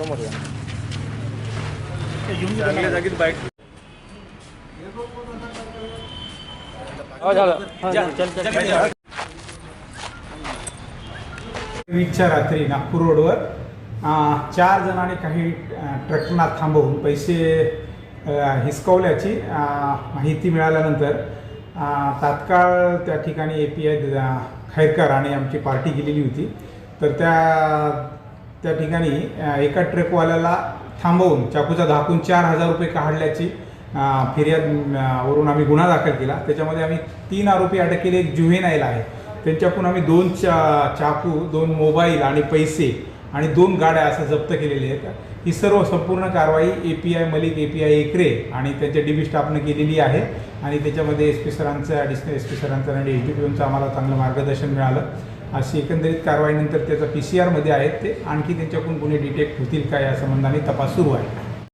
समोर या चांगल्या बाईक झालं. चल चल. चल. वीसच्या रात्री नागपूर रोडवर चार जणांनी काही ट्रकना थांबवून पैसे हिसकवल्याची माहिती मिळाल्यानंतर अं, तात्काळ त्या ठिकाणी ए पी आय खैरकर आणि आमची पार्टी गेलेली होती. तर त्या त्या ठिकाणी एका ट्रकवाल्याला थांबवून चाकूचा धाकून चार हजार रुपये काढल्याची फिर्याद वरून आम्ही गुन्हा दाखल केला. त्याच्यामध्ये आम्ही तीन आरोपी अटक केले. एक जुव्हेनाईल आहे. त्यांच्याकडून आम्ही दोन चा चाकू दोन मोबाईल आणि पैसे आणि दोन गाड्या असं जप्त केलेले आहेत. ही सर्व संपूर्ण कारवाई A P I Malik A P I Ekre आणि त्यांच्या डी बी स्टाफनं केलेली आहे आणि त्याच्यामध्ये एस पी सरांचं ॲडिशनल एस पी सरांचं आणि एस डी पी आम्हाला चांगलं मार्गदर्शन मिळालं. अशी एकंदरीत कारवाईनंतर त्याचा पी सी आरमध्ये आहेत ते. आणखी त्यांच्याकडून गुन्हे डिटेक्ट होतील का या संबंधाने तपास सुरू आहे.